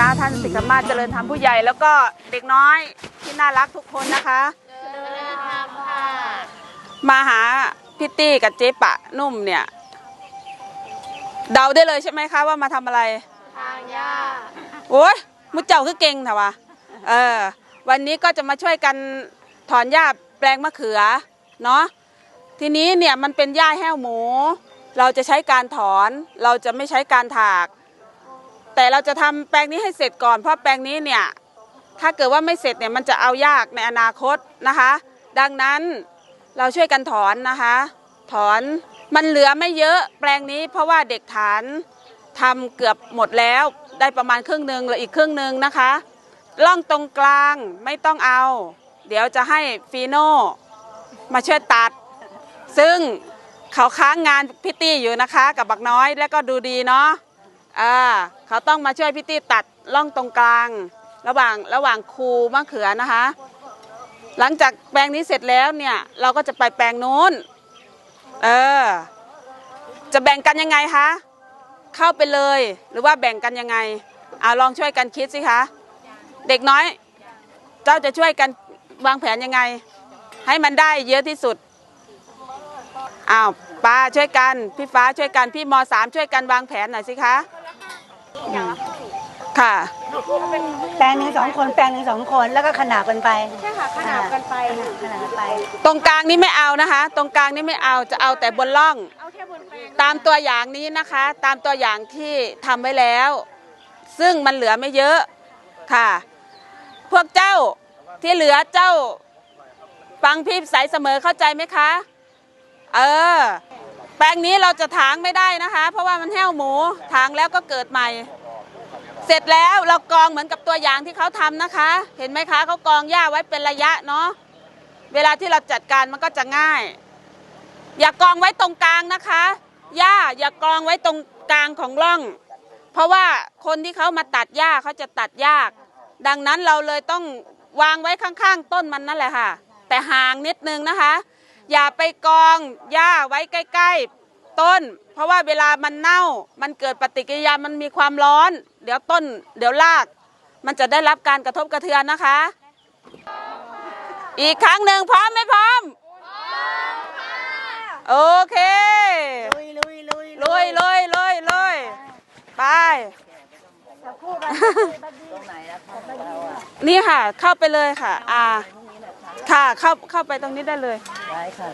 ตาท่านสิกมาเจริญธรรมผู้ใหญ่ แล้วก็เด็กน้อยที่น่ารักทุกคนนะคะ มาหาพี่ตี้กับเจ๊ปะนุ่มเนี่ย เดาได้เลยใช่ไหมคะว่ามาทำอะไร ทางย่าโอ้ยมุดเจ้าคือเก่งเถอะวะเออ วันนี้ก็จะมาช่วยกันถอนหญ้าแปลงมะเขือ เนาะ ทีนี้เนี่ยมันเป็นหญ้าแห้วหมู เราจะใช้การถอน เราจะไม่ใช้การถาก แต่เราจะทำแปลงนี้ให้เสร็จก่อนเพราะแปลงนี้เนี่ยถ้าเกิดว่าไม่เสร็จเนี่ยมันจะเอายากในอนาคตนะคะ ดังนั้นเราช่วยกันถอนนะคะ ถอนมันเหลือไม่เยอะแปลงนี้ เพราะว่าเด็กฐานทำเกือบหมดแล้ว ได้ประมาณครึ่งหนึ่งหลืออีกครึ่งหนึ่งนะคะล่องตรงกลางไม่ต้องเอา เดี๋ยวจะให้ฟีโน่มาช่วยตัด ซึ่งเขาค้างงานพิตตี้อยู่นะคะกับบักน้อยแล้วก็ดูดีเนาะ อ่าเขาต้องมาช่วยพิตตี้ตัดล่องตรงกลาง ระหว่างระหว่างคูมะเขือนะคะ หลังจากแปลงนี้เสร็จแล้วเนี่ยเราก็จะไปแปลงนู้นเออจะแบ่งกันยังไงคะเข้าไปเลย หรือว่าแบ่งกันยังไงอ่าลองช่วยกันคิดสิคะเด็กน้อย เจ้าจะช่วยกันวางแผนยังไง ให้มันได้เยอะที่สุดอ้าวป้าช่วยกัน พี่ฟ้าช่วยกัน พี่มสามช่วยกันวางแผนหน่อยสิคะ อืมค่ะ แปลงหนึ่งสองคนแปลงหนึ่งสองคนแล้วก็ขนาบกันไปใช่ค่ะขนาดกันไป ขนาบกันไป ตรงกลางนี่ไม่เอานะคะ ตรงกลางนี่ไม่เอาจะเอาแต่บนล่อง เอาแค่บนแปลงตามตัวอย่างนี้นะคะ ตามตัวอย่างที่ทำไว้แล้ว ซึ่งมันเหลือไม่เยอะค่ะ พวกเจ้าที่เหลือเจ้า ฟังพี่ใสเสมอเข้าใจไหมคะ เออ แปลงนี้เราจะถางไม่ได้นะคะ เพราะว่ามันแห้วหมูถางแล้วก็เกิดใหม่ เสร็จแล้วเรากองเหมือนกับตัวอย่างที่เขาทำนะคะ เห็นไหมคะเขากองหญ้าไว้เป็นระยะเนาะเวลาที่เราจัดการมันก็จะง่าย อย่ากองไว้ตรงกลางนะคะหญ้าอย่ากองไว้ตรงกลางของร่อง เพราะว่าคนที่เขามาตัดหญ้าเขาจะตัดยาก ดังนั้นเราเลยต้องวางไว้ข้างๆ ต้นมันนั่นแหละค่ะ แต่ห่างนิดนึงนะคะ อย่าไปกองหญ้าไว้ใกล้ ๆ ต้น เพราะว่าเวลามันเน่า มันเกิดปฏิกิริยามันมีความร้อน เดี๋ยวต้น เดี๋ยวราก มันจะได้รับการกระทบกระเทือนนะคะ อีกครั้งหนึ่งพร้อมไหมพร้อมโอเคลุยลุยลุยลุยลุยลุยลุยไปนี่ค่ะ เข้าไปเลยค่ะ อ่า ค่ะ เข้าเข้าไปตรงนี้ได้เลย ได้ค่ะ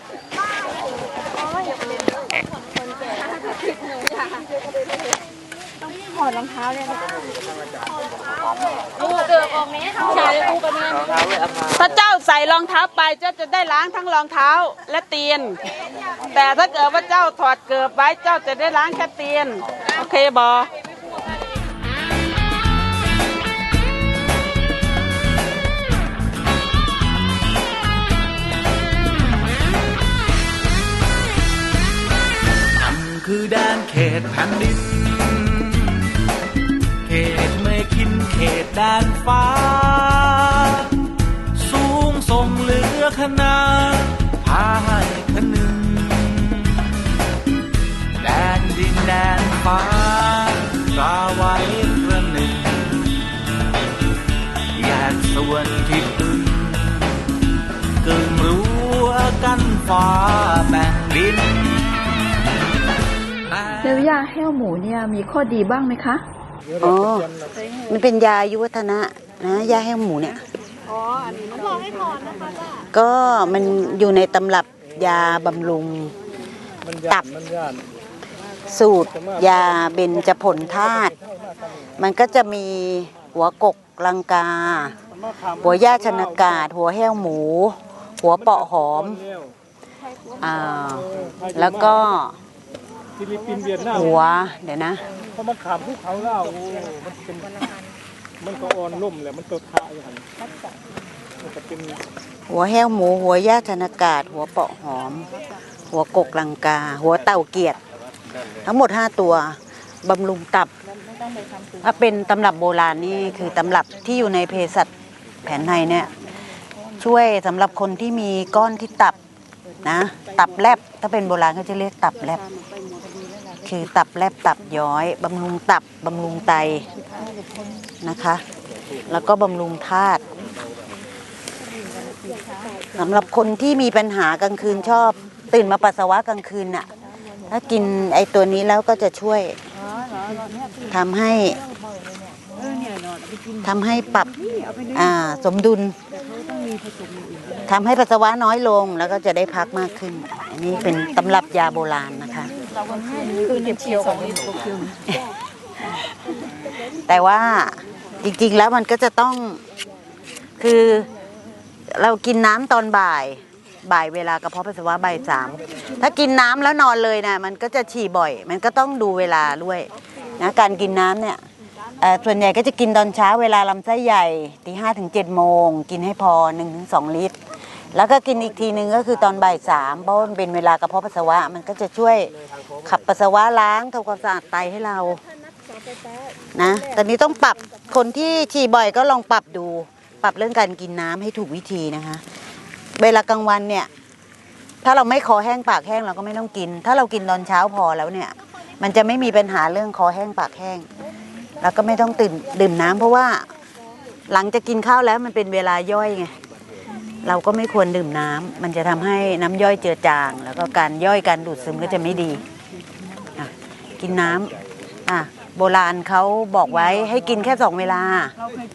ลูกเดือกออกนี้เขาใส่ลูกกันนะถ้าเจ้าใส่รองเท้าไปเจ้าจะได้ล้างทั้งรองเท้าและตีนแต่ถ้าเกิดว่าเจ้าถอดเกิบไว้เจ้าจะได้ล้างแค่ตีนโอเคบอ คือแดนเขตแผ่นดิน เขตเมฆินเขตแดนฟ้า สูงส่งเหลือขนาพาให้คนึงแดนดินแดนฟ้าตราไว้ระหนึ่งแยกส่วนที่พึ่งกึ่งรั้วกันฟ้าแบ่งดิน แล้วยาแห้วหมูเนี่ยมีข้อดีบ้างไหมคะอ๋อ มันเป็นยาอายุวัฒนะนะยาแห้งหมูเนี่ย อ๋อ อันนี้มันรอให้ถอนนะคะจ้าก็มันอยู่ในตำรับยาบำรุง ตับ สูตร ยาเบญจผลธาตุ มันก็จะมีหัวกกลังกา หัวย่าชนากาศ หัวแห้วหมู หัวเปาะหอม อ่า แล้วก็ ฟิลิปปินส์เวียดนามหัว เดี๋ยวนะ เพราะมันขามภูเขาแล้วโอ้มันเป็นมันก็อ่อนล่มแหละมันตัวทะอย่างนั้นจะเป็นหัวแห้วหมู หัวย่าธนากาศ หัวเปาะหอม หัวกกลังกา หัวเต่าเกียรติทั้งหมด 5 ตัวบำรุงตับ ถ้าเป็นตำรับโบราณนี่คือตำรับที่อยู่ในเภสัชแผนไทยเนี่ย ช่วยสำหรับคนที่มีก้อนที่ตับนะ ตับแลบถ้าเป็นโบราณเขาจะเรียกตับแลบ คือตับแลบตับย้อยบำรุงตับบำรุงไตนะคะ แล้วก็บำรุงธาตุสำหรับคนที่มีปัญหากลางคืนชอบ ตื่นมาปัสสาวะกลางคืนน่ะ ถ้ากินไอตัวนี้แล้วก็จะช่วยทำให้ทำให้ปรับอ่าสมดุลทำให้ปัสสาวะน้อยลงแล้วก็จะได้พักมากขึ้น อันนี้เป็นตำรับยาโบราณนะคะ คือเกียวของลแต่ว่าจริงๆแล้วมันก็จะต้องคือเรากินน้ำตอนบ่าย บ่ายเวลากระเพาะปัสสาวะบ่ายสามถ้ากินน้ำแล้วนอนเลยนะมันก็จะฉี่บ่อย มันก็ต้องดูเวลาด้วยนะการกินน้ำเนี่ยเอ่อส่วนใหญ่ก็จะกินตอนเช้าเวลาลำไส้ใหญ่ตีห้าถึงเจ็ดโมง กินให้พอหนึ่งถึงสองลิตร แล้วก็กินอีกทีหนึ่งก็คือตอนบ่ายสามเพราะมันเป็นเวลากระเพาะปัสสาวะมันก็จะช่วยขับปัสสาวะล้างทำความสะอาดไตให้เรานะตอนนี้ต้องปรับคนที่ฉี่บ่อยก็ลองปรับดู ปรับเรื่องการกินน้ำให้ถูกวิธีนะคะ เวลากลางวันเนี่ย ถ้าเราไม่คอแห้งปากแห้งเราก็ไม่ต้องกิน ถ้าเรากินตอนเช้าพอแล้วเนี่ย มันจะไม่มีปัญหาเรื่องคอแห้งปากแห้ง แล้วก็ไม่ต้องตื่นดื่มน้ำเพราะว่าหลังจากกินข้าวแล้วมันเป็นเวลาย่อยไง เราก็ไม่ควรดื่มน้ำมันจะทำให้น้ำย่อยเจือจาง แล้วก็การย่อยการดูดซึมก็จะไม่ดี กินน้ำอะโบราณเขาบอกไว้ให้กินแค่สองเวลา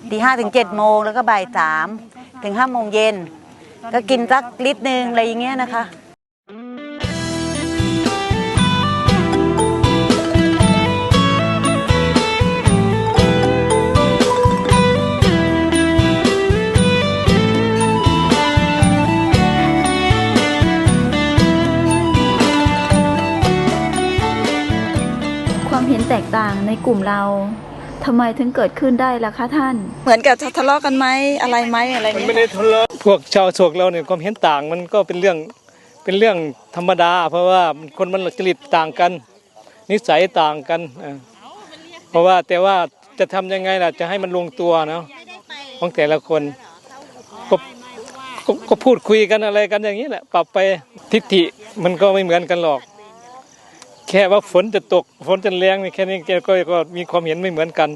ตีห้าถึงเจ็ดโมงแล้วก็บ่ายสามถึงห้าโมงเย็น ก็กินสักลิตรหนึ่งอะไรอย่างเงี้ยนะคะ เห็นแตกต่างในกลุ่มเราทำไมถึงเกิดขึ้นได้ล่ะคะท่าน เหมือนกับทะเลาะกันไหมอะไรไหมอะไรมันเงี้ไม่ยได้ทะเลาะพวกชาวโศกเราเนี่ยความเห็นต่างมันก็เป็นเรื่องเป็นเรื่องธรรมดา เพราะว่าคนมันจริตต่างกัน นิสัยต่างกันเออเพราะว่าแต่ว่าจะทำยังไงล่ะจะให้มันลงตัวเนาะของแต่ละคนก็ก็ก็พูดคุยกันอะไรกันอย่างนี้แหละปรับไปทิฏฐิมันก็ไม่เหมือนกันหรอก แค่ว่าฝนจะตกฝนจะแรงนี่แค่นี้แกก็ก็มีความเห็นไม่เหมือนกัน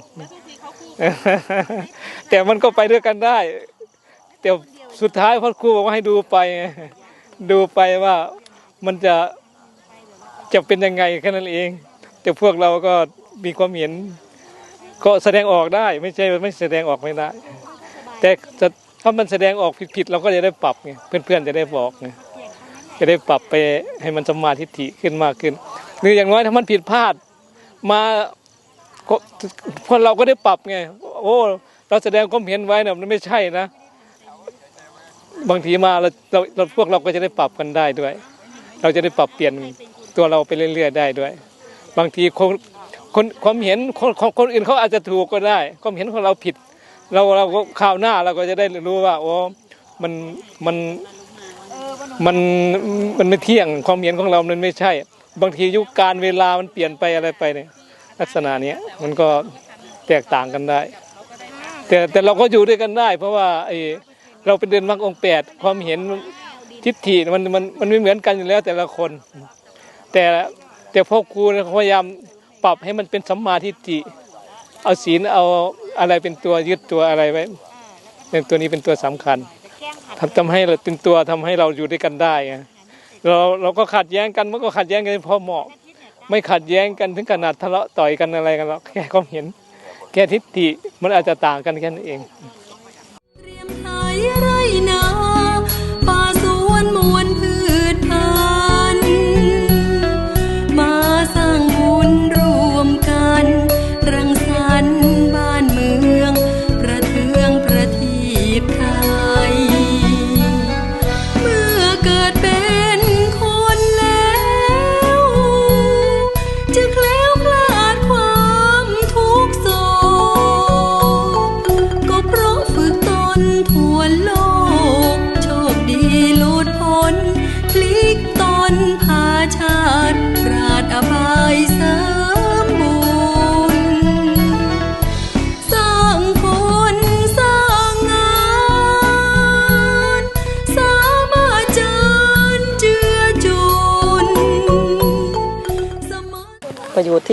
แต่มันก็ไปด้วยกันได้ แต่สุดท้ายพ่อครูบอกว่าให้ดูไป ดูไปว่ามันจะจะเป็นยังไงแค่นั้นเอง แต่พวกเราก็มีความเห็น ก็แสดงออกได้ ไม่ใช่ว่าไม่แสดงออกไม่ได้ แต่จะถ้ามันแสดงออกผิดๆเราก็จะได้ปรับไงเพื่อนๆจะได้บอกไงจะได้ปรับไปให้มันสมมาทิฏฐิขึ้นมากขึ้น หรืออย่างน้อยถ้ามันผิดพลาด มาก็พวกเราก็ได้ปรับไง โอ้เราแสดงความเห็นไว้เนี่ยมันไม่ใช่นะ บางทีมาเราเราเราพวกเราก็จะได้ปรับกันได้ด้วย เราจะได้ปรับเปลี่ยนตัวเราไปเรื่อยๆได้ด้วย บางทีคนคนความเห็นคนคนคนอื่นเขาอาจจะถูกก็ได้ ความเห็นของเราผิด เราเราก็ข่าวหน้าเราก็จะได้รู้ว่าโอ้มันมันมันมันไม่เที่ยงความเห็นของเรามันไม่ใช่ บางทียุคการเวลามันเปลี่ยนไปอะไรไปเนี่ยลักษณะเนี้ยมันก็แตกต่างกันได้ แต่แต่เราก็อยู่ด้วยกันได้ เพราะว่าไอเราเป็นเดินมรรคองแปดความเห็นทิฏฐิมันมันมันไม่เหมือนกันอยู่แล้วแต่ละคน แต่แต่พ่อครูพยายามปรับให้มันเป็นสัมมาทิฏฐิเอาศีลเอาอะไรเป็นตัวยึดตัวอะไรไว้เป็นตัวนี้เป็นตัวสำคัญทำให้เราเป็นตัวทำให้เราอยู่ด้วยกันได้ไง เราเราก็ขัดแย้งกันมันก็ขัดแย้งกันพอเหมาะ ไม่ขัดแย้งกันถึงขนาดทะเลาะต่อยกันอะไรกันหรอกแค่ความเห็น แค่ทิฏฐิมันอาจจะต่างกันแค่นั้นเอง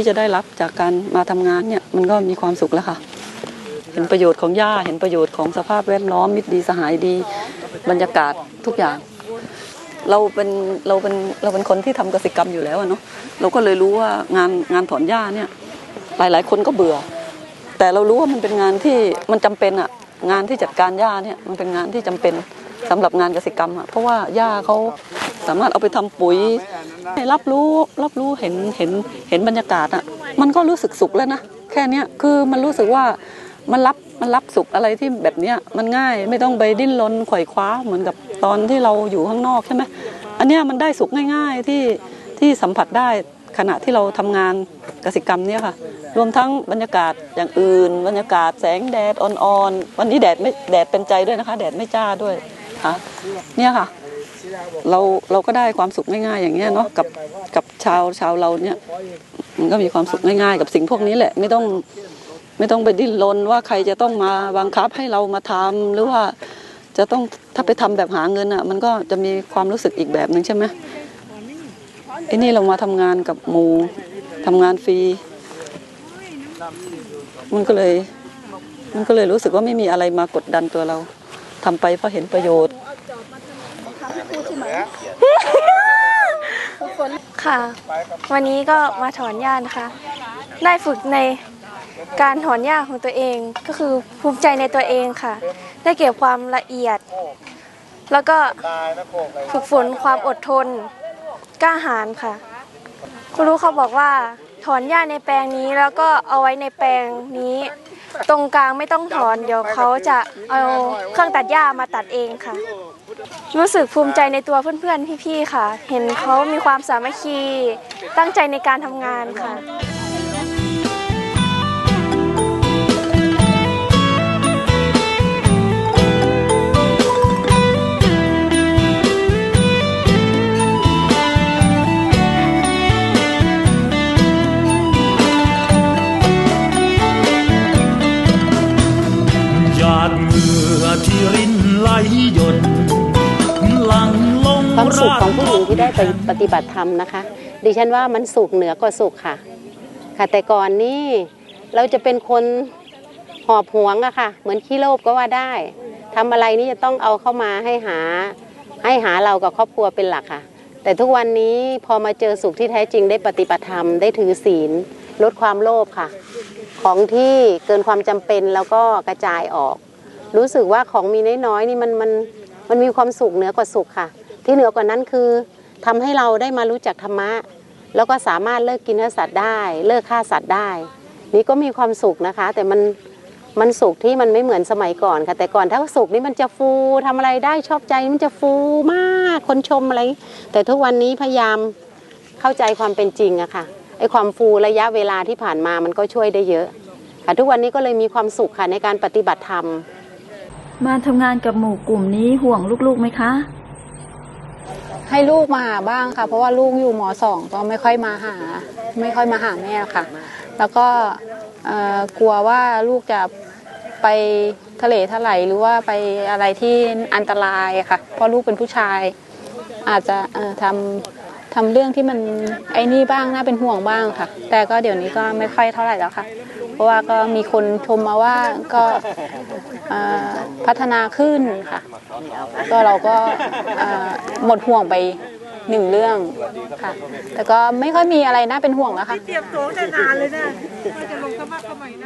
จะได้รับจากการมาทำงานเนี่ยมันก็มีความสุขแล้วค่ะ เห็นประโยชน์ของหญ้าเห็นประโยชน์ของสภาพแวดล้อมมิตรดีสหายดี บรรยากาศทุกอย่าง เราเป็นเราเป็นเราเป็นคนที่ทำกสิกรรมอยู่แล้วเนาะเราก็เลยรู้ว่างานงานถอนหญ้าเนี่ยหลายหลายคนก็เบื่อ แต่เรารู้ว่ามันเป็นงานที่มันจำเป็นอะงานที่จัดการหญ้าเนี่ยมันเป็นงานที่จำเป็นสำหรับงานเกษตรกรรมอะเพราะว่าหญ้าเขา สามารถเอาไปทำปุ๋ยให้รับรู้รับรู้เห็นเห็นเห็นบรรยากาศอะมันก็รู้สึกสุขแล้วนะแค่เนี้ยคือมันรู้สึกว่ามันรับมันรับสุขอะไรที่แบบเนี้ยมันง่ายไม่ต้องไปดิ้นรนขว่คว้าเหมือนกับตอนที่เราอยู่ข้างนอกใช่ไหมอันเนี้ยมันได้สุขง่าย ๆที่ที่สัมผัสได้ขณะที่เราทำงานกสิกรรมเนี่ยค่ะ รวมทั้งบรรยากาศอย่างอื่น บรรยากาศแสงแดดอ่อนๆวันนี้แดดไม่แดดเป็นใจด้วยนะคะ แดดไม่จ้าด้วยค่ะเนี่ยค่ะ เราเราก็ได้ความสุขง่ายๆอย่างเงี้ยเนาะกับกับชาวชาวเราเนี่ยมันก็มีความสุขง่ายๆ กับสิ่งพวกนี้แหละไม่ต้องไม่ต้องไปดิ้นรนว่าใครจะต้องมาบังคับให้เรามาทำหรือว่าจะต้องถ้าไปทำแบบหาเงินอะ มันก็จะมีความรู้สึกอีกแบบหนึ่งใช่ไหมไอ้นี่เรามาทำงานกับหมูทำงานฟรีมันก็เลย มันก็เลยรู้สึกว่าไม่มีอะไรมากดดันตัวเราทำไปเพราะเห็นประโยชน์ ค่ะ วันนี้ก็มาถอนหญ้านะคะ ได้ฝึกในการถอนหญ้าของตัวเองก็คือภูมิใจในตัวเองค่ะ ได้เก็บความละเอียด แล้วก็ฝึกฝนความอดทนกล้าหาญค่ะคุณรู้เขาบอกว่าถอนหญ้าในแปลงนี้แล้วก็เอาไว้ในแปลงนี้ ตรงกลางไม่ต้องถอนเดี๋ยวเขาจะเอาเครื่องตัดหญ้ามาตัดเองค่ะ รู้สึกภูมิใจในตัวเพื่อนๆ พี่ๆ ค่ะ เห็นเขามีความสามัคคี ตั้งใจในการทำงานค่ะ สุขของผู้หญิงที่ได้ไปปฏิบัติธรรมนะคะ ดิฉันว่ามันสุขเหนือกว่าสุขค่ะ ค่ะแต่ก่อนนี่เราจะเป็นคนหอบหวงอะค่ะ เหมือนขี้โลภก็ว่าได้ทำอะไรนี่จะต้องเอาเข้ามาให้หาให้หาเรากับครอบครัวเป็นหลักค่ะ แต่ทุกวันนี้พอมาเจอสุขที่แท้จริงได้ปฏิบัติธรรมได้ถือศีล ลดความโลภค่ะ ของที่เกินความจำเป็นแล้วก็กระจายออก รู้สึกว่าของมีน้อยๆนี่มันมันมันมีความสุขเหนือกว่าสุขค่ะ ที่เหนือกว่านั้นคือทำให้เราได้มารู้จักธรรมะ แล้วก็สามารถเลิกกินเนื้อสัตว์ได้ เลิกฆ่าสัตว์ได้ นี่ก็มีความสุขนะคะ แต่มันมันสุขที่มันไม่เหมือนสมัยก่อนค่ะ แต่ก่อนถ้าสุขนี่มันจะฟูทำอะไรได้ชอบใจมันจะฟูมากคนชมอะไร แต่ทุกวันนี้พยายามเข้าใจความเป็นจริงอะค่ะไอ้ความฟูระยะเวลาที่ผ่านมามันก็ช่วยได้เยอะค่ะทุกวันนี้ก็เลยมีความสุขค่ะในการปฏิบัติธรรมมาทำงานกับหมู่กลุ่มนี้ห่วงลูกๆไหมคะ ให้ลูกมาหาบ้างค่ะ เพราะว่าลูกอยู่หมอสองก็ไม่ค่อยมาหา ไม่ค่อยมาหาแม่ค่ะ แล้วก็กลัวว่าลูกจะไปทะเลทลายหรือว่าไปอะไรที่อันตรายค่ะ เพราะลูกเป็นผู้ชาย อาจจะทำทำเรื่องที่มันไอ้นี่บ้างน่าเป็นห่วงบ้างค่ะ แต่ก็เดี๋ยวนี้ก็ไม่ค่อยเท่าไหร่แล้วค่ะ เพราะว่าก็มีคนชมมาว่าก็พัฒนาขึ้นค่ะ ก็เราก็หมดห่วงไปหนึ่งเรื่องค่ะ แต่ก็ไม่ค่อยมีอะไรน่าเป็นห่วงแล้วค่ะเตรียมตัวจะนานเลยนะจะลงสมัครสมัยนะ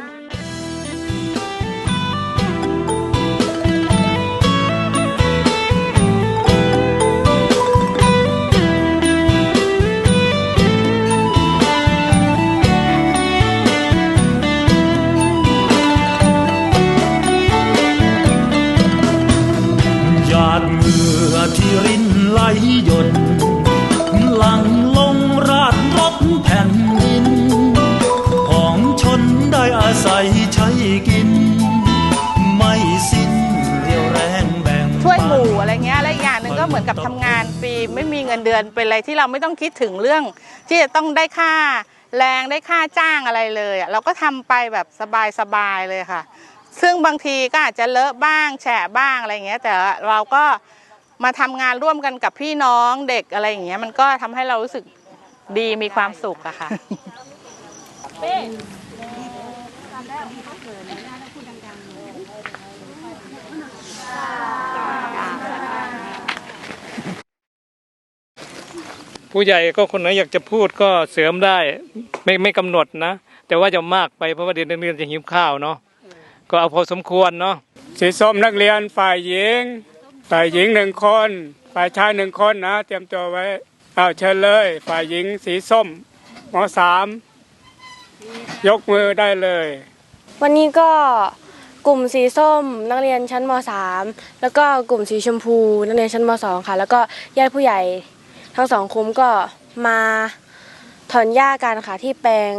ก็เหมือนกับทำงานฟรีไม่มีเงินเดือนเป็นอะไรที่เราไม่ต้องคิดถึงเรื่อง ที่จะต้องได้ค่าแรงได้ค่าจ้างอะไรเลยเราก็ทำไปแบบสบายๆเลยค่ะ ซึ่งบางทีก็อาจจะเลอะบ้างแฉะบ้างอะไรเงี้ย แต่เราก็มาทำงานร่วมกันกับพี่น้องเด็กอะไรอย่างเงี้ยมันก็ทำให้เรารู้สึกดีมีความสุขอะค่ะ ผู้ใหญ่ก็คนไหนอยากจะพูดก็เสริมได้ ไม่ไม่กำหนดนะ แต่ว่าจะมากไปเพราะว่าเด็กนักเรียนจะหิวข้าวเนาะก็เอาพอสมควรเนาะสีส้มนักเรียนฝ่ายหญิง ฝ่ายหญิงหนึ่งคน ฝ่ายชายหนึ่งคนนะ เตรียมตัวไว้เอาเชิญเลย ฝ่ายหญิงสีส้มมสามยกมือได้เลย วันนี้ก็กลุ่มสีส้มนักเรียนชั้นม .3 แล้วก็กลุ่มสีชมพูนักเรียนชั้นม .2 ค่ะ แล้วก็ญาติผู้ใหญ่ ทั้งสองคุ้มก็มาถอนหญ้ากันค่ะที่แปลง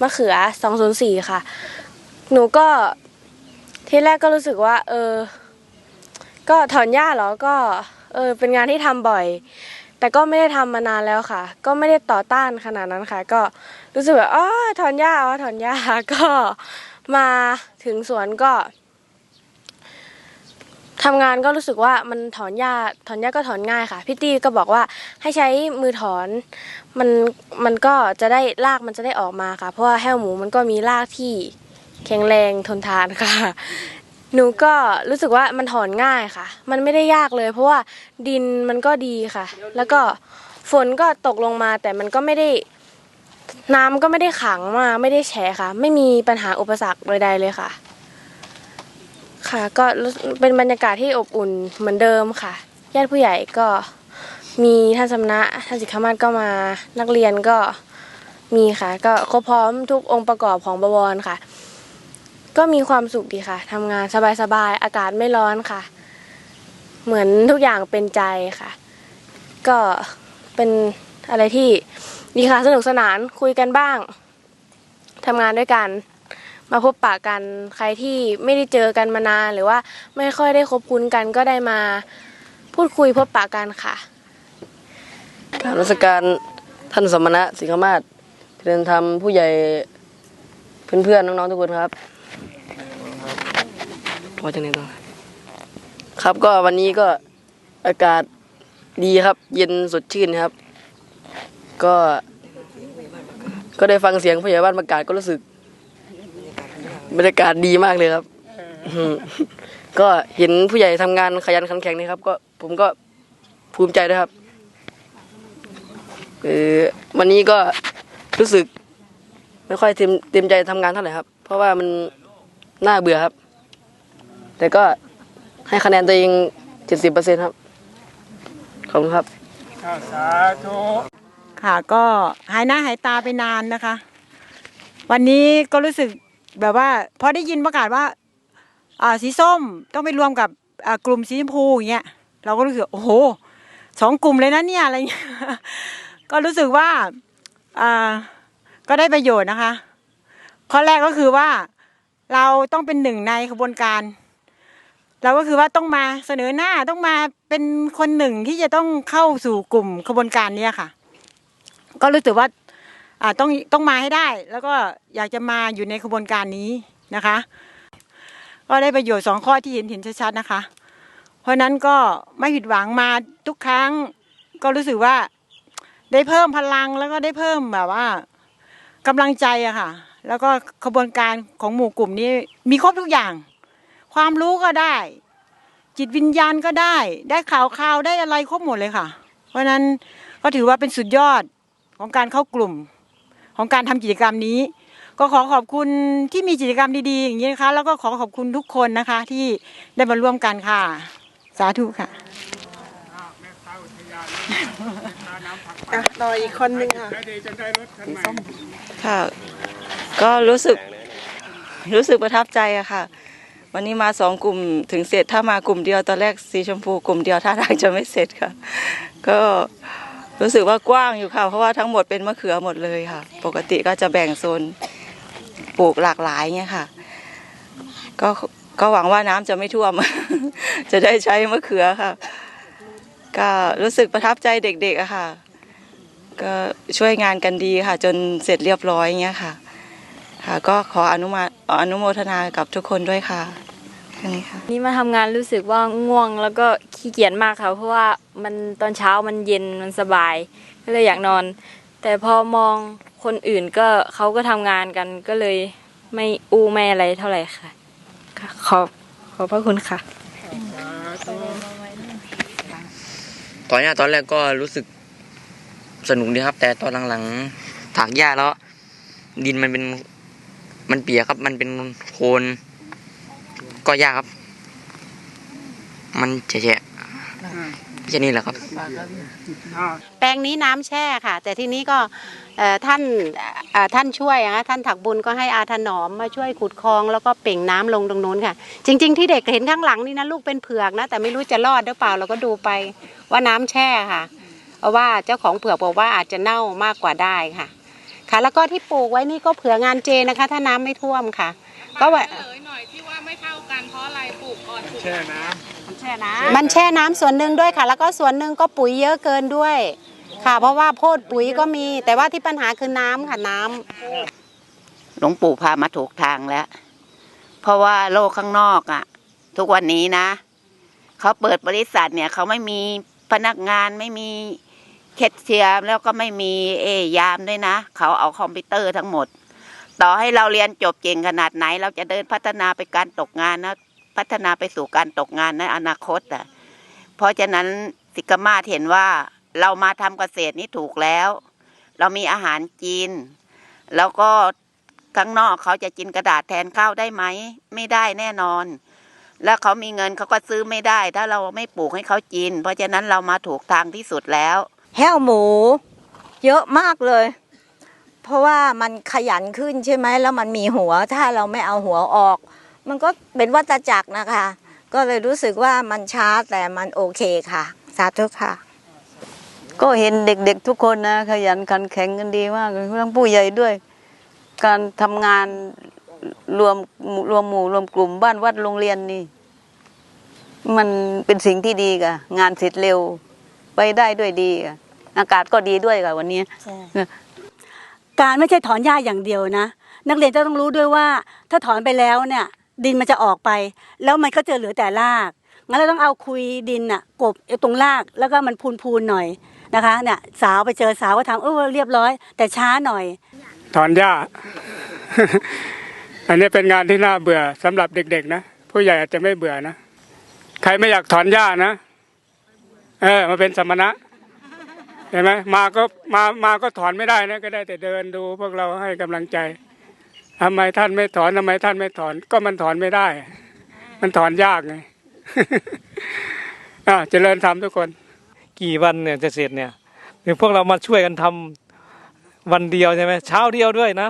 มะเขือ 204 ค่ะ หนูก็ที่แรกก็รู้สึกว่า เออ ก็ถอนหญ้าเหรอก็ เออ เป็นงานที่ทำบ่อย แต่ก็ไม่ได้ทำมานานแล้วค่ะ ก็ไม่ได้ต่อต้านขนาดนั้นค่ะ ก็รู้สึกแบบอ๋อถอนหญ้าอ๋อถอนหญ้าก็มาถึงสวนก็ ทำงานก็รู้สึกว่ามันถอนหญ้าถอนหญ้าก็ถอนง่ายค่ะพี่ตี้ก็บอกว่าให้ใช้มือถอน มันมันก็จะได้รากมันจะได้ออกมาค่ะ เพราะว่าแห้วหมูมันก็มีรากที่แข็งแรงทนทานค่ะ หนูก็รู้สึกว่ามันถอนง่ายค่ะ มันไม่ได้ยากเลย เพราะว่าดินมันก็ดีค่ะ แล้วก็ฝนก็ตกลงมาแต่มันก็ไม่ได้น้ำก็ไม่ได้ขังมาไม่ได้แฉะค่ะ ไม่มีปัญหาอุปสรรคใดๆเลยค่ะ ค่ะ ก็เป็นบรรยากาศที่อบอุ่นเหมือนเดิมค่ะญาติผู้ใหญ่ก็มีท่านสำนักท่านสิกขามาศก็มานักเรียนก็มีค่ะ ก็ครบพร้อมทุกองค์ประกอบของบวรค่ะ ก็มีความสุขดีค่ะทำงานสบายๆอากาศไม่ร้อนค่ะ เหมือนทุกอย่างเป็นใจค่ะ ก็เป็นอะไรที่ดีค่ะสนุกสนานคุยกันบ้างทำงานด้วยกัน มาพบปะกันใครที่ไม่ได้เจอกันมานาน หรือว่าไม่ค่อยได้คบคุ้นกันก็ได้มาพูดคุยพบปะกันค่ะกรารรัชการท่านสมณะสิงหมาศเรียนทำผู้ใหญ่เพื่อนๆน้องๆทุกคนครับพอจังไหนต่อครับก็วันนี้ก็อากาศดีครับ เย็นสดชื่นครับ ก็ ก็ได้ฟังเสียงผู้ใหญ่บ้านประกาศก็รู้สึก บรรยากาศดีมากเลยครับอืมก็เห็นผู้ใหญ่ทำงานขยันขันแข็งนี่ครับ ก็ผมก็ภูมิใจด้วยครับคือวันนี้ก็รู้สึก ไม่ค่อยเต็มเต็มใจทำงานเท่าไหร่ครับ เพราะว่ามันน่าเบื่อครับ แต่ก็ให้คะแนนตัวเองเจ็ดสิบเปอร์เซ็นครับขอบคุณครับ สาธุ ค่ะก็หายหน้าหายตาไปนานนะคะ วันนี้ก็รู้สึก แบบว่าพอได้ยินประกาศว่าอ่าสีส้มต้องไปรวมกับอ่ากลุ่มสีชมพูอย่างเงี้ยเราก็รู้สึกโอ้โหสองกลุ่มเลยนะเนี่ยอะไรเงี้ยก็รู้สึกว่าอ่าก็ได้ประโยชน์นะคะ ข้อแรกก็คือว่าเราต้องเป็นหนึ่งในขบวนการ เราก็คือว่าต้องมาเสนอหน้าต้องมาเป็นคนหนึ่งที่จะต้องเข้าสู่กลุ่มขบวนการเนี้ยค่ะ ก็รู้สึกว่าอ่า ต้องต้องมาให้ได้ แล้วก็อยากจะมาอยู่ในขบวนการนี้นะคะ ก็ได้ประโยชน์สองข้อที่เห็นเห็นชัดๆนะคะ เพราะนั้นก็ไม่ผิดหวังมาทุกครั้ง ก็รู้สึกว่าได้เพิ่มพลังแล้วก็ได้เพิ่มแบบว่ากำลังใจอะค่ะ แล้วก็ขบวนการของหมู่กลุ่มนี้มีครบทุกอย่าง ความรู้ก็ได้ จิตวิญญาณก็ได้ ได้ข่าวข่าวได้อะไรครบหมดเลยค่ะ เพราะนั้นก็ถือว่าเป็นสุดยอดของการเข้ากลุ่ม ของการทำกิจกรรมนี้ ก็ขอขอบคุณที่มีกิจกรรมดีๆ อย่างนี้นะคะ แล้วก็ขอขอบคุณทุกคนนะคะที่ได้มาร่วมกันค่ะ สาธุค่ะต่ออีกคนนึงค่ะค่ะ ก็รู้สึกรู้สึกประทับใจอะค่ะ วันนี้มาสองกลุ่มถึงเสร็จถ้ามากลุ่มเดียวตอนแรกสีชมพูกลุ่มเดียวท่าทางจะไม่เสร็จค่ะ ก็ รู้สึกว่ากว้างอยู่ค่ะ เพราะว่าทั้งหมดเป็นมะเขือหมดเลยค่ะ ปกติก็จะแบ่งโซนปลูกหลากหลายเงี้ยค่ะ ก็ก็หวังว่าน้ำจะไม่ท่วม จะได้ใช้มะเขือค่ะ ก็รู้สึกประทับใจเด็กๆอะค่ะ ก็ช่วยงานกันดีค่ะ จนเสร็จเรียบร้อยเงี้ยค่ะ ค่ะ ก็ขออนุมาอนุโมทนากับทุกคนด้วยค่ะ แค่นี้ค่ะนี่มาทำงานรู้สึกว่าง่วงแล้วก็ขี้เกียจมากค่ะ เพราะว่ามันตอนเช้ามันเย็นมันสบาย ก็เลยอยากนอน แต่พอมองคนอื่นก็เขาก็ทำงานกันก็เลยไม่อู้ไม่อะไรเท่าไหร่ค่ะค่ะขอบขอบพระคุณค่ะตอนเนี้ยตอนแรกก็รู้สึกสนุกดีครับ แต่ตอนหลังๆถากหญ้าแล้ว ดินมันเป็นมันเปียกครับ มันเป็นโคลน ก็ยากครับ มันแฉะๆแค่นี้แหละครับ แปลงนี้น้ำแช่ค่ะ แต่ทีนี้ก็เอ่อท่านเอ่อท่านช่วยอะท่านถักบุญก็ให้อาถนอมมาช่วยขุดคลองแล้วก็เป่งน้ำลงตรงนู้นค่ะ จริง ๆ ที่เด็กเห็นข้างหลังนี่นะลูกเป็นเผือกนะ แต่ไม่รู้จะรอดหรือเปล่าเราก็ดูไปว่าน้ำแช่ค่ะเพราะว่าเจ้าของเผือกบอกว่าอาจจะเน่ามากกว่าได้ค่ะ ค่ะ แล้วก็ที่ปลูกไว้นี่ก็เผื่องานเจนะคะ ถ้าน้ำไม่ท่วมค่ะ ก็ว่า แช่น้มันแช่น้ำส่วนหนึ่งด้วยค่ะ แล้วก็ส่วนหนึ่งก็ปุ๋ยเยอะเกินด้วย ค่ะ เพราะว่าโพดปุ๋ยก็มี แต่ว่าที่ปัญหาคือน้ำค่ะน้ำ หลวงปู่พามาถูกทางแล้ว เพราะว่าโลกข้างนอกอะ่ะ ทุกวันนี้นะ เขาเปิดบริษัทเนี่ย เขาไม่มีพนักงานไม่มีเคชเชียร์แล้วก็ไม่มีเอยามด้วยนะ เขาเอาคอมพิวเตอร์ทั้งหมด ต่อให้เราเรียนจบเก่งขนาดไหน เราจะเดินพัฒนาไปการตกงานนะพัฒนาไปสู่การตกงานในอนาคตอะเพราะฉะนั้นสิกมาเห็นว่าเรามาทำเกษตรนี่ถูกแล้ว เรามีอาหารจีนแล้วก็ข้างนอกเขาจะกินกระดาษแทนข้าวได้ไหม ไม่ได้แน่นอน แล้วเขามีเงินเขาก็ซื้อไม่ได้ ถ้าเราไม่ปลูกให้เขากิน เพราะฉะนั้นเรามาถูกทางที่สุดแล้ว แห้วหมู เยอะมากเลย เพราะว่ามันขยันขึ้นใช่ไหมแล้วมันมีหัวถ้าเราไม่เอาหัวออก มันก็เป็นวัฏจักรนะคะ ก็เลยรู้สึกว่ามันช้าแต่มันโอเคค่ะ สาธุค่ะ ก็เห็นเด็กๆทุกคนนะ ขยันขันแข็งกันดีมากเลยทั้งผู้ใหญ่ด้วย การทำงานรวมรวมหมู่รวมกลุ่มบ้านวัดโรงเรียนนี่ มันเป็นสิ่งที่ดีค่ะ งานเสร็จเร็ว ไปได้ด้วยดีค่ะอากาศก็ดีด้วยค่ะวันนี้ การไม่ใช่ถอนหญ้าอย่างเดียวนะ นักเรียนจะต้องรู้ด้วยว่า ถ้าถอนไปแล้วเนี่ยดินมันจะออกไป แล้วมันก็จะเหลือแต่รากงั้นเราต้องเอาคุยดินน่ะกบไอ้ตรงรากแล้วก็มันพูนๆหน่อยนะคะเนี่ยสาวไปเจอสาวก็ทำเออเรียบร้อย แต่ช้าหน่อย ถอนหญ้า อันนี้เป็นงานที่น่าเบื่อสำหรับเด็กๆนะผู้ใหญ่อาจจะไม่เบื่อนะ ใครไม่อยากถอนหญ้านะ เออมาเป็นสมณะ เห็นไหมมาก็มามาก็ถอนไม่ได้นะก็ได้แต่เดินดูพวกเราให้กำลังใจทำไมท่านไม่ถอนทำไมท่านไม่ถอน ก็มันถอนไม่ได้ มันถอนยากไงอ่าเจริญธรรมทุกคน กี่วันเนี่ยจะเสร็จเนี่ยหรือพวกเรามาช่วยกันทำวันเดียวใช่ไหมเช้าเดียวด้วยนะ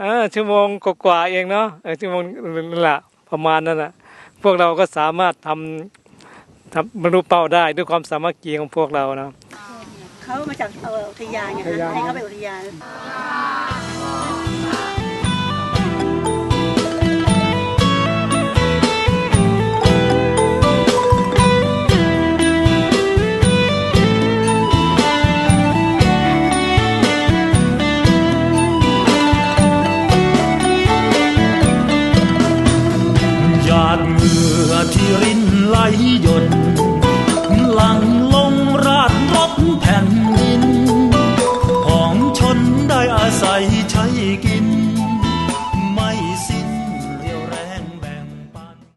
เออชั่วโมงกว่าเองเนาะเออชั่วโมงนั่นแหละประมาณนั้นแหละพวกเราก็สามารถทำทำบรรลุเป้าได้ด้วยความสามัคคีของพวกเรานะ เขามาจากอุทยานไงคะให้เขาไปอุทยาน